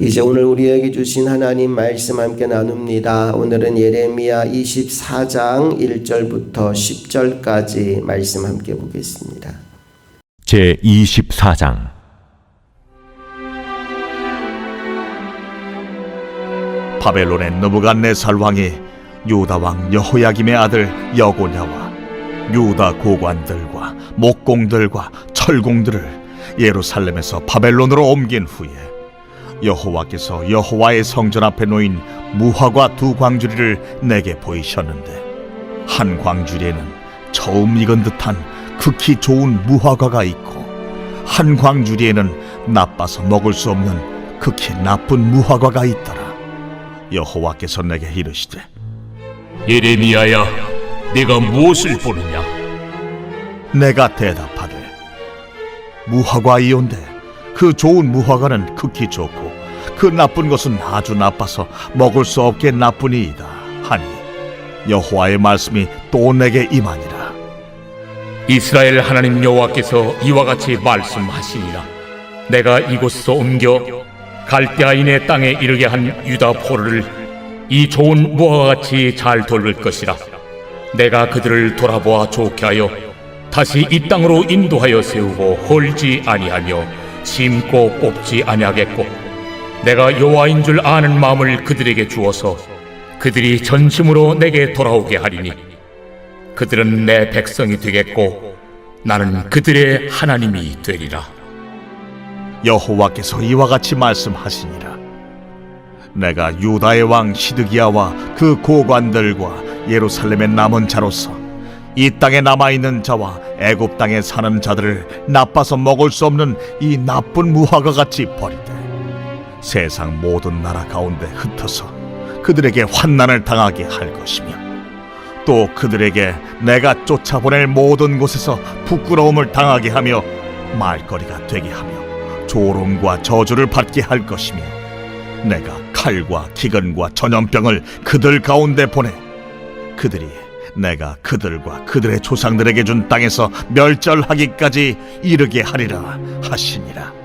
이제 오늘 우리에게 주신 하나님 말씀 함께 나눕니다. 오늘은 예레미야 24장 1절부터 10절까지 말씀 함께 보겠습니다. 제 24장 바벨론의 느부갓네살 왕이 유다 왕 여호야김의 아들 여고냐와 유다 고관들과 목공들과 철공들을 예루살렘에서 바벨론으로 옮긴 후에 여호와께서 여호와의 성전 앞에 놓인 무화과 두 광주리를 내게 보이셨는데 한 광주리에는 처음 익은 듯한 극히 좋은 무화과가 있고 한 광주리에는 나빠서 먹을 수 없는 극히 나쁜 무화과가 있더라. 여호와께서 내게 이르시되 예레미야야, 네가 무엇을 보느냐? 내가 대답하되 무화과이온데 그 좋은 무화과는 극히 좋고 그 나쁜 것은 아주 나빠서 먹을 수 없게 나쁘니이다 하니 여호와의 말씀이 또 내게 임하니라 이스라엘 하나님 여호와께서 이와 같이 말씀하시니라. 내가 이곳에서 옮겨 갈대아인의 땅에 이르게 한 유다 포를 이 좋은 무화과 같이 잘 돌릴 것이라. 내가 그들을 돌아보아 좋게 하여 다시 이 땅으로 인도하여 세우고 헐지 아니하며 심고 뽑지 아니하겠고 내가 여호와인 줄 아는 마음을 그들에게 주어서 그들이 전심으로 내게 돌아오게 하리니 그들은 내 백성이 되겠고 나는 그들의 하나님이 되리라. 여호와께서 이와 같이 말씀하시니라 내가 유다의 왕 시드기야와 그 고관들과 예루살렘의 남은 자로서 이 땅에 남아 있는 자와 애굽 땅에 사는 자들을 나빠서 먹을 수 없는 이 나쁜 무화과 같이 버리되 세상 모든 나라 가운데 흩어서 그들에게 환난을 당하게 할 것이며 또 그들에게 내가 쫓아보낼 모든 곳에서 부끄러움을 당하게 하며 말거리가 되게 하며 조롱과 저주를 받게 할 것이며 내가 칼과 기근과 전염병을 그들 가운데 보내 그들이 내가 그들과 그들의 조상들에게 준 땅에서 멸절하기까지 이르게 하리라 하시니라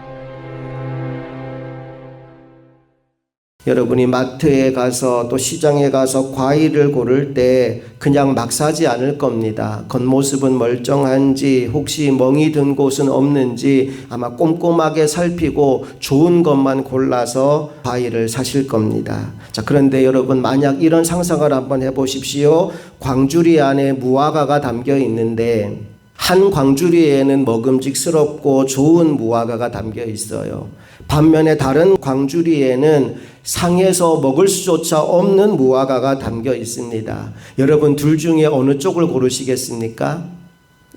여러분이 마트에 가서 또 시장에 가서 과일을 고를 때 그냥 막 사지 않을 겁니다. 겉모습은 멀쩡한지 혹시 멍이 든 곳은 없는지 아마 꼼꼼하게 살피고 좋은 것만 골라서 과일을 사실 겁니다. 자, 그런데 여러분 만약 이런 상상을 한번 해 보십시오. 광주리 안에 무화과가 담겨 있는데 한 광주리에는 먹음직스럽고 좋은 무화과가 담겨 있어요. 반면에 다른 광주리에는 상해서 먹을 수조차 없는 무화과가 담겨 있습니다. 여러분 둘 중에 어느 쪽을 고르시겠습니까?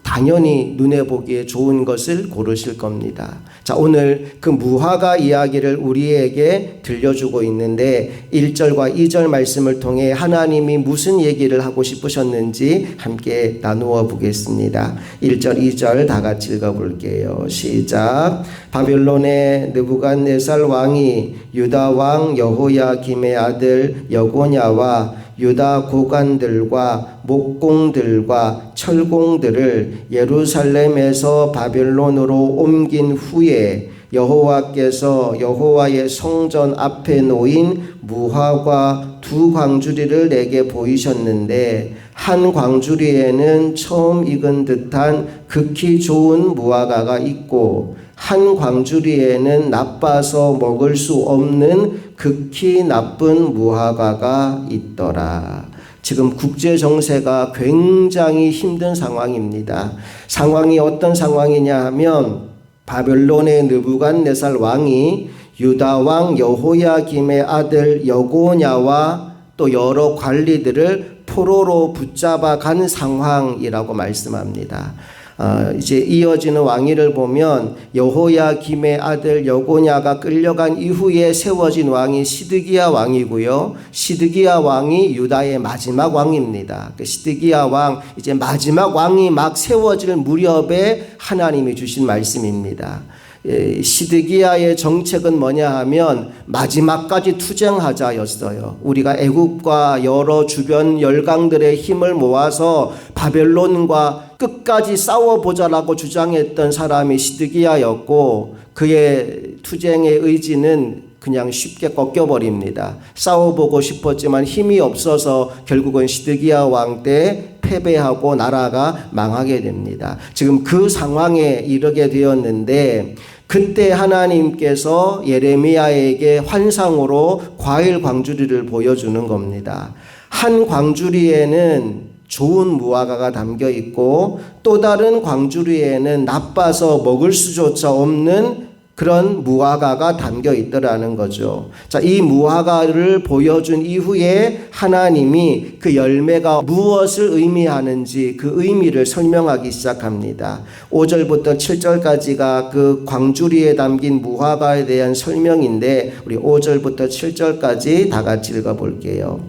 당연히 눈에 보기에 좋은 것을 고르실 겁니다. 자, 오늘 그 무화과 이야기를 우리에게 들려주고 있는데 1절과 2절 말씀을 통해 하나님이 무슨 얘기를 하고 싶으셨는지 함께 나누어 보겠습니다. 1절, 2절 다 같이 읽어 볼게요. 시작. 바벨론의 느부갓네살 왕이 유다 왕 여호야김의 아들 여고냐와 유다 고관들과 목공들과 철공들을 예루살렘에서 바벨론으로 옮긴 후에 여호와께서 여호와의 성전 앞에 놓인 무화과 두 광주리를 내게 보이셨는데 한 광주리에는 처음 익은 듯한 극히 좋은 무화과가 있고 한 광주리에는 나빠서 먹을 수 없는 극히 나쁜 무화과가 있더라. 지금 국제 정세가 굉장히 힘든 상황입니다. 상황이 어떤 상황이냐 하면 바벨론의 느부갓네살 왕이 유다 왕 여호야김의 아들 여고냐와 또 여러 관리들을 포로로 붙잡아 간 상황이라고 말씀합니다. 어, 이제 이어지는 왕위를 보면 여호야 김의 아들 여고냐가 끌려간 이후에 세워진 왕이 시드기야 왕이고요. 시드기야 왕이 유다의 마지막 왕입니다. 그 시드기야 왕 이제 마지막 왕이 막 세워질 무렵에 하나님이 주신 말씀입니다. 예, 시드기야의 정책은 뭐냐 하면 마지막까지 투쟁하자였어요. 우리가 애국과 여러 주변 열강들의 힘을 모아서 바벨론과 끝까지 싸워보자라고 주장했던 사람이 시드기야였고 그의 투쟁의 의지는 그냥 쉽게 꺾여버립니다. 싸워보고 싶었지만 힘이 없어서 결국은 시드기야 왕 때 패배하고 나라가 망하게 됩니다. 지금 그 상황에 이르게 되었는데 그때 하나님께서 예레미야에게 환상으로 과일 광주리를 보여주는 겁니다. 한 광주리에는 좋은 무화과가 담겨 있고 또 다른 광주리에는 나빠서 먹을 수조차 없는 그런 무화과가 담겨 있더라는 거죠. 자, 이 무화과를 보여준 이후에 하나님이 그 열매가 무엇을 의미하는지 그 의미를 설명하기 시작합니다. 5절부터 7절까지가 그 광주리에 담긴 무화과에 대한 설명인데 우리 5절부터 7절까지 다 같이 읽어 볼게요.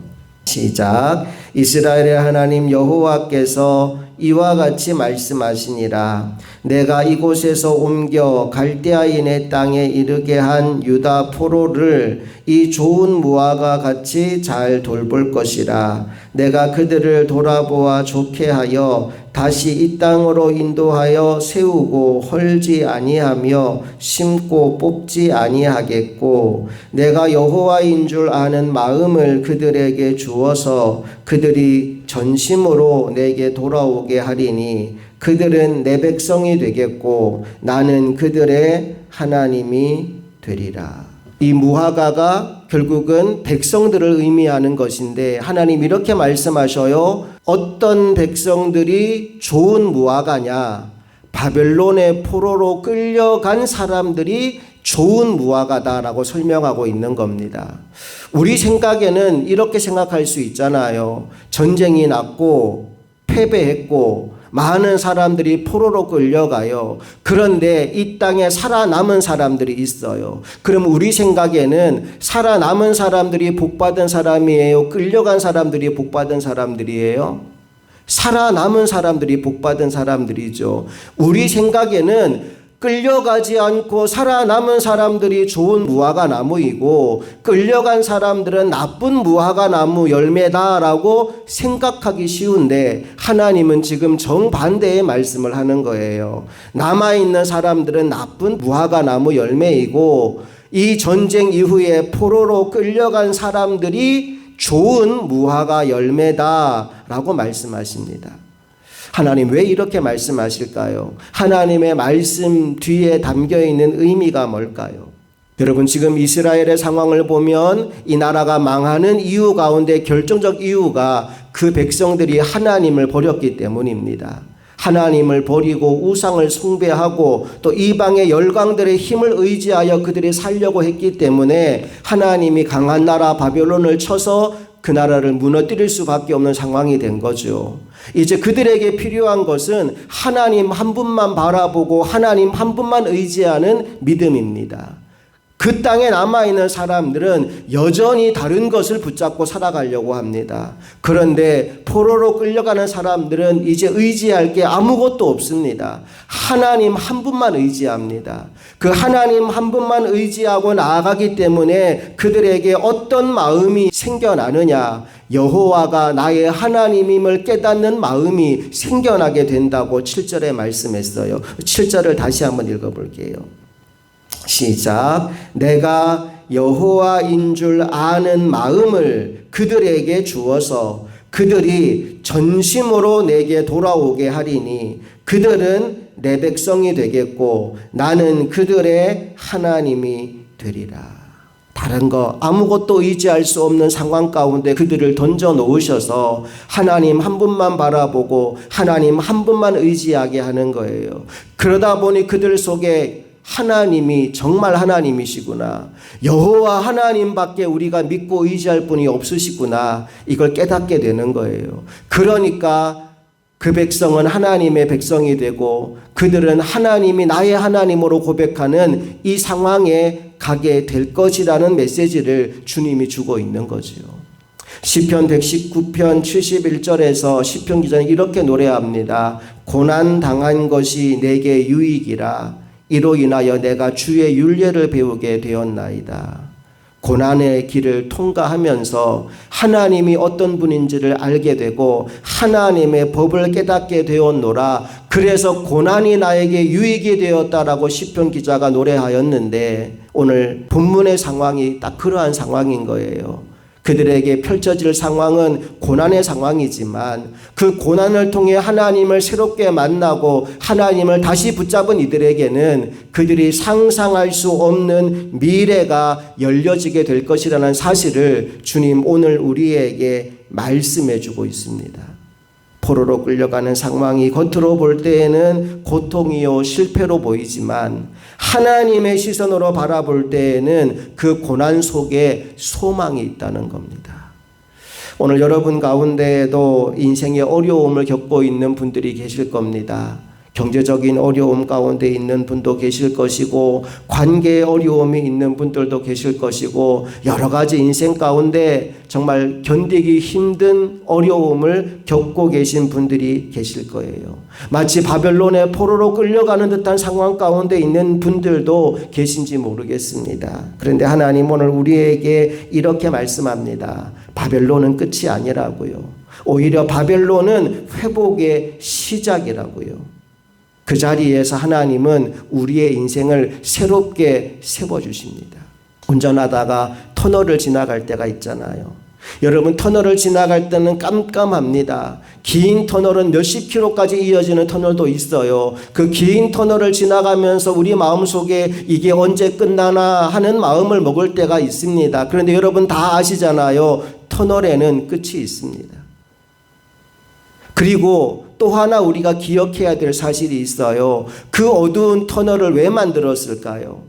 시작. 이스라엘의 하나님 여호와께서 이와 같이 말씀하시니라. 내가 이곳에서 옮겨 갈대아인의 땅에 이르게 한 유다 포로를 이 좋은 무화과 같이 잘 돌볼 것이라. 내가 그들을 돌아보아 좋게 하여 다시 이 땅으로 인도하여 세우고 헐지 아니하며 심고 뽑지 아니하겠고 내가 여호와인 줄 아는 마음을 그들에게 주어서 그들이 전심으로 내게 돌아오게 하리니 그들은 내 백성이 되겠고 나는 그들의 하나님이 되리라. 이 무화과가 결국은 백성들을 의미하는 것인데 하나님 이렇게 말씀하셔요. 어떤 백성들이 좋은 무화과냐? 바벨론의 포로로 끌려간 사람들이 좋은 무화과다라고 설명하고 있는 겁니다. 우리 생각에는 이렇게 생각할 수 있잖아요. 전쟁이 났고 패배했고 많은 사람들이 포로로 끌려가요. 그런데 이 땅에 살아남은 사람들이 있어요. 그럼 우리 생각에는 살아남은 사람들이 복받은 사람이에요? 끌려간 사람들이 복받은 사람들이에요? 살아남은 사람들이 복받은 사람들이죠. 우리 생각에는 끌려가지 않고 살아남은 사람들이 좋은 무화과 나무이고 끌려간 사람들은 나쁜 무화과 나무 열매다라고 생각하기 쉬운데 하나님은 지금 정반대의 말씀을 하는 거예요. 남아있는 사람들은 나쁜 무화과 나무 열매이고 이 전쟁 이후에 포로로 끌려간 사람들이 좋은 무화과 열매다라고 말씀하십니다. 하나님 왜 이렇게 말씀하실까요? 하나님의 말씀 뒤에 담겨 있는 의미가 뭘까요? 여러분 지금 이스라엘의 상황을 보면 이 나라가 망하는 이유 가운데 결정적 이유가 그 백성들이 하나님을 버렸기 때문입니다. 하나님을 버리고 우상을 숭배하고 또 이방의 열강들의 힘을 의지하여 그들이 살려고 했기 때문에 하나님이 강한 나라 바벨론을 쳐서 그 나라를 무너뜨릴 수밖에 없는 상황이 된 거죠. 이제 그들에게 필요한 것은 하나님 한 분만 바라보고 하나님 한 분만 의지하는 믿음입니다. 그 땅에 남아있는 사람들은 여전히 다른 것을 붙잡고 살아가려고 합니다. 그런데 포로로 끌려가는 사람들은 이제 의지할 게 아무것도 없습니다. 하나님 한 분만 의지합니다. 그 하나님 한 분만 의지하고 나아가기 때문에 그들에게 어떤 마음이 생겨나느냐. 여호와가 나의 하나님임을 깨닫는 마음이 생겨나게 된다고 7절에 말씀했어요. 7절을 다시 한번 읽어 볼게요. 시작. 내가 여호와인 줄 아는 마음을 그들에게 주어서 그들이 전심으로 내게 돌아오게 하리니 그들은 내 백성이 되겠고 나는 그들의 하나님이 되리라. 다른 거 아무것도 의지할 수 없는 상황 가운데 그들을 던져 놓으셔서 하나님 한 분만 바라보고 하나님 한 분만 의지하게 하는 거예요. 그러다 보니 그들 속에 하나님이 정말 하나님이시구나. 여호와 하나님밖에 우리가 믿고 의지할 분이 없으시구나. 이걸 깨닫게 되는 거예요. 그러니까 그 백성은 하나님의 백성이 되고 그들은 하나님이 나의 하나님으로 고백하는 이 상황에 가게 될 것이라는 메시지를 주님이 주고 있는 거지요. 시편 119편 71절에서 시편 기자는 이렇게 노래합니다. 고난 당한 것이 내게 유익이라 이로 인하여 내가 주의 윤례를 배우게 되었나이다. 고난의 길을 통과하면서 하나님이 어떤 분인지를 알게 되고 하나님의 법을 깨닫게 되었노라. 그래서 고난이 나에게 유익이 되었다라고 시편 기자가 노래하였는데 오늘 본문의 상황이 딱 그러한 상황인 거예요. 그들에게 펼쳐질 상황은 고난의 상황이지만 그 고난을 통해 하나님을 새롭게 만나고 하나님을 다시 붙잡은 이들에게는 그들이 상상할 수 없는 미래가 열려지게 될 것이라는 사실을 주님 오늘 우리에게 말씀해 주고 있습니다. 포로로 끌려가는 상황이 겉으로 볼 때에는 고통이요 실패로 보이지만 하나님의 시선으로 바라볼 때에는 그 고난 속에 소망이 있다는 겁니다. 오늘 여러분 가운데에도 인생의 어려움을 겪고 있는 분들이 계실 겁니다. 경제적인 어려움 가운데 있는 분도 계실 것이고 관계의 어려움이 있는 분들도 계실 것이고 여러 가지 인생 가운데 정말 견디기 힘든 어려움을 겪고 계신 분들이 계실 거예요. 마치 바벨론의 포로로 끌려가는 듯한 상황 가운데 있는 분들도 계신지 모르겠습니다. 그런데 하나님 오늘 우리에게 이렇게 말씀합니다. 바벨론은 끝이 아니라고요. 오히려 바벨론은 회복의 시작이라고요. 그 자리에서 하나님은 우리의 인생을 새롭게 세워주십니다. 운전하다가 터널을 지나갈 때가 있잖아요. 여러분, 터널을 지나갈 때는 깜깜합니다. 긴 터널은 몇십 킬로까지 이어지는 터널도 있어요. 그 긴 터널을 지나가면서 우리 마음 속에 이게 언제 끝나나 하는 마음을 먹을 때가 있습니다. 그런데 여러분 다 아시잖아요. 터널에는 끝이 있습니다. 그리고 또 하나 우리가 기억해야 될 사실이 있어요. 그 어두운 터널을 왜 만들었을까요?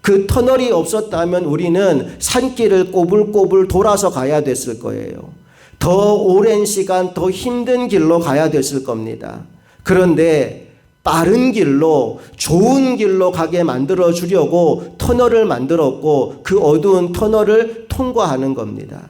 그 터널이 없었다면 우리는 산길을 꼬불꼬불 돌아서 가야 됐을 거예요. 더 오랜 시간, 더 힘든 길로 가야 됐을 겁니다. 그런데 빠른 길로, 좋은 길로 가게 만들어 주려고 터널을 만들었고 그 어두운 터널을 통과하는 겁니다.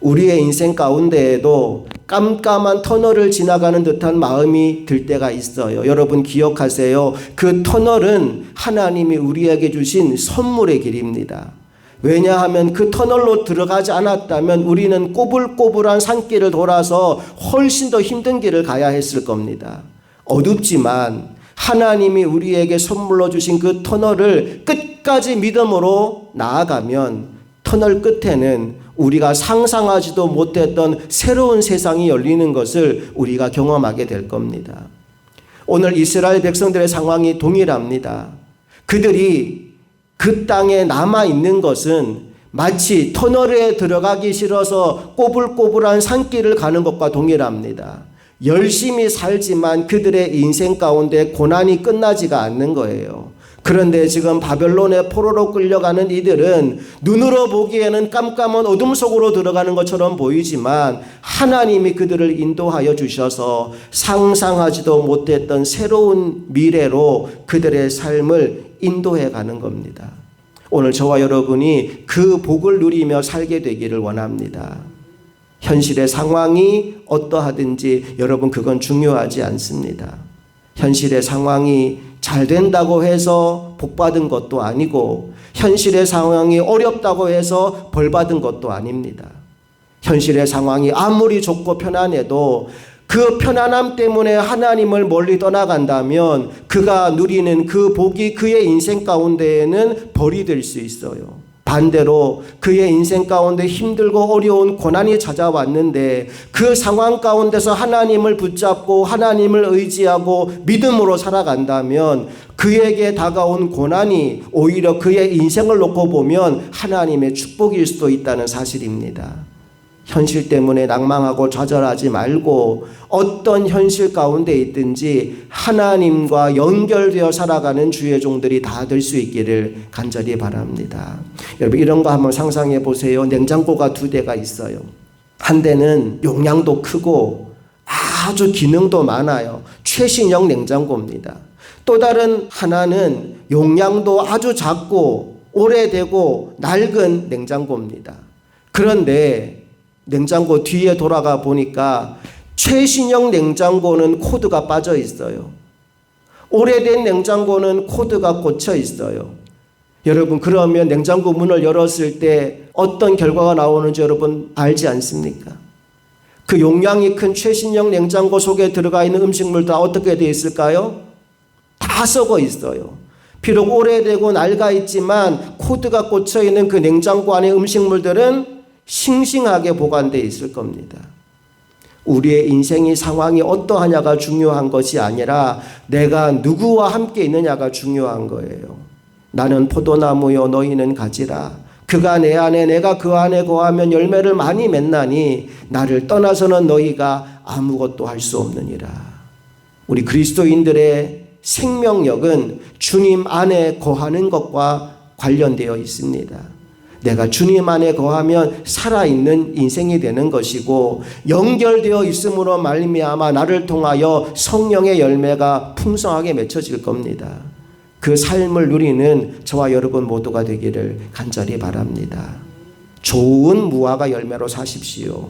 우리의 인생 가운데에도 깜깜한 터널을 지나가는 듯한 마음이 들 때가 있어요. 여러분 기억하세요. 그 터널은 하나님이 우리에게 주신 선물의 길입니다. 왜냐하면 그 터널로 들어가지 않았다면 우리는 꼬불꼬불한 산길을 돌아서 훨씬 더 힘든 길을 가야 했을 겁니다. 어둡지만 하나님이 우리에게 선물로 주신 그 터널을 끝까지 믿음으로 나아가면 터널 끝에는 우리가 상상하지도 못했던 새로운 세상이 열리는 것을 우리가 경험하게 될 겁니다. 오늘 이스라엘 백성들의 상황이 동일합니다. 그들이 그 땅에 남아 있는 것은 마치 터널에 들어가기 싫어서 꼬불꼬불한 산길을 가는 것과 동일합니다. 열심히 살지만 그들의 인생 가운데 고난이 끝나지가 않는 거예요. 그런데 지금 바벨론의 포로로 끌려가는 이들은 눈으로 보기에는 깜깜한 어둠 속으로 들어가는 것처럼 보이지만 하나님이 그들을 인도하여 주셔서 상상하지도 못했던 새로운 미래로 그들의 삶을 인도해 가는 겁니다. 오늘 저와 여러분이 그 복을 누리며 살게 되기를 원합니다. 현실의 상황이 어떠하든지 여러분 그건 중요하지 않습니다. 현실의 상황이 잘 된다고 해서 복 받은 것도 아니고 현실의 상황이 어렵다고 해서 벌 받은 것도 아닙니다. 현실의 상황이 아무리 좋고 편안해도 그 편안함 때문에 하나님을 멀리 떠나간다면 그가 누리는 그 복이 그의 인생 가운데에는 벌이 될 수 있어요. 반대로 그의 인생 가운데 힘들고 어려운 고난이 찾아왔는데 그 상황 가운데서 하나님을 붙잡고 하나님을 의지하고 믿음으로 살아간다면 그에게 다가온 고난이 오히려 그의 인생을 놓고 보면 하나님의 축복일 수도 있다는 사실입니다. 현실 때문에 낭망하고 좌절하지 말고 어떤 현실 가운데 있든지 하나님과 연결되어 살아가는 주의 종들이 다 될 수 있기를 간절히 바랍니다. 여러분 이런 거 한번 상상해 보세요. 냉장고가 두 대가 있어요. 한 대는 용량도 크고 아주 기능도 많아요. 최신형 냉장고입니다. 또 다른 하나는 용량도 아주 작고 오래되고 낡은 냉장고입니다. 그런데 냉장고 뒤에 돌아가 보니까 최신형 냉장고는 코드가 빠져 있어요. 오래된 냉장고는 코드가 꽂혀 있어요. 여러분, 그러면 냉장고 문을 열었을 때 어떤 결과가 나오는지 여러분 알지 않습니까? 그 용량이 큰 최신형 냉장고 속에 들어가 있는 음식물 다 어떻게 되어 있을까요? 다 썩어 있어요. 비록 오래되고 낡아 있지만 코드가 꽂혀 있는 그 냉장고 안의 음식물들은 싱싱하게 보관되어 있을 겁니다. 우리의 인생의 상황이 어떠하냐가 중요한 것이 아니라 내가 누구와 함께 있느냐가 중요한 거예요. 나는 포도나무요 너희는 가지라. 그가 내 안에 내가 그 안에 거하면 열매를 많이 맺나니 나를 떠나서는 너희가 아무것도 할 수 없느니라. 우리 그리스도인들의 생명력은 주님 안에 거하는 것과 관련되어 있습니다. 내가 주님 안에 거하면 살아있는 인생이 되는 것이고 연결되어 있음으로 말미암아 나를 통하여 성령의 열매가 풍성하게 맺혀질 겁니다. 그 삶을 누리는 저와 여러분 모두가 되기를 간절히 바랍니다. 좋은 무화과 열매로 사십시오.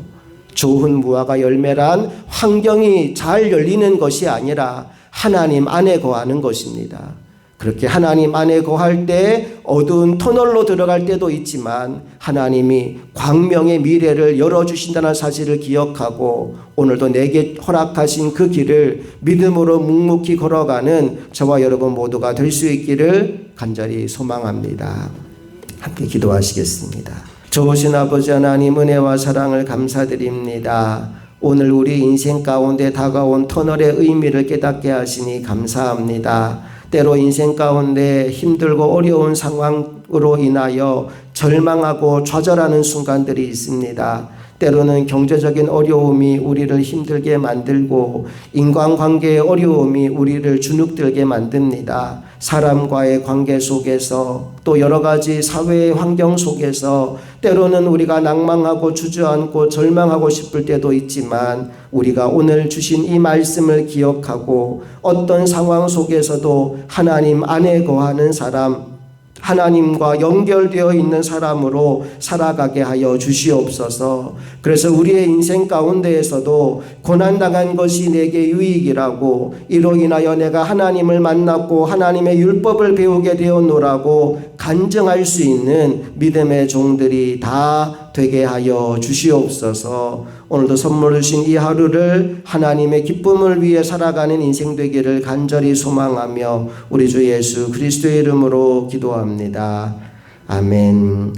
좋은 무화과 열매란 환경이 잘 열리는 것이 아니라 하나님 안에 거하는 것입니다. 그렇게 하나님 안에 거할 때 어두운 터널로 들어갈 때도 있지만 하나님이 광명의 미래를 열어주신다는 사실을 기억하고 오늘도 내게 허락하신 그 길을 믿음으로 묵묵히 걸어가는 저와 여러분 모두가 될 수 있기를 간절히 소망합니다. 함께 기도하시겠습니다. 좋으신 아버지 하나님 은혜와 사랑을 감사드립니다. 오늘 우리 인생 가운데 다가온 터널의 의미를 깨닫게 하시니 감사합니다. 때로 인생 가운데 힘들고 어려운 상황으로 인하여 절망하고 좌절하는 순간들이 있습니다. 때로는 경제적인 어려움이 우리를 힘들게 만들고 인간관계의 어려움이 우리를 주눅들게 만듭니다. 사람과의 관계 속에서 또 여러 가지 사회의 환경 속에서 때로는 우리가 낭망하고 주저앉고 절망하고 싶을 때도 있지만 우리가 오늘 주신 이 말씀을 기억하고 어떤 상황 속에서도 하나님 안에 거하는 사람 하나님과 연결되어 있는 사람으로 살아가게 하여 주시옵소서. 그래서 우리의 인생 가운데에서도 고난당한 것이 내게 유익이라고 이로 인하여 내가 하나님을 만났고 하나님의 율법을 배우게 되었노라고 간증할 수 있는 믿음의 종들이 다 되게 하여 주시옵소서. 오늘도 선물 주신 이 하루를 하나님의 기쁨을 위해 살아가는 인생 되기를 간절히 소망하며 우리 주 예수 그리스도의 이름으로 기도합니다. 아멘.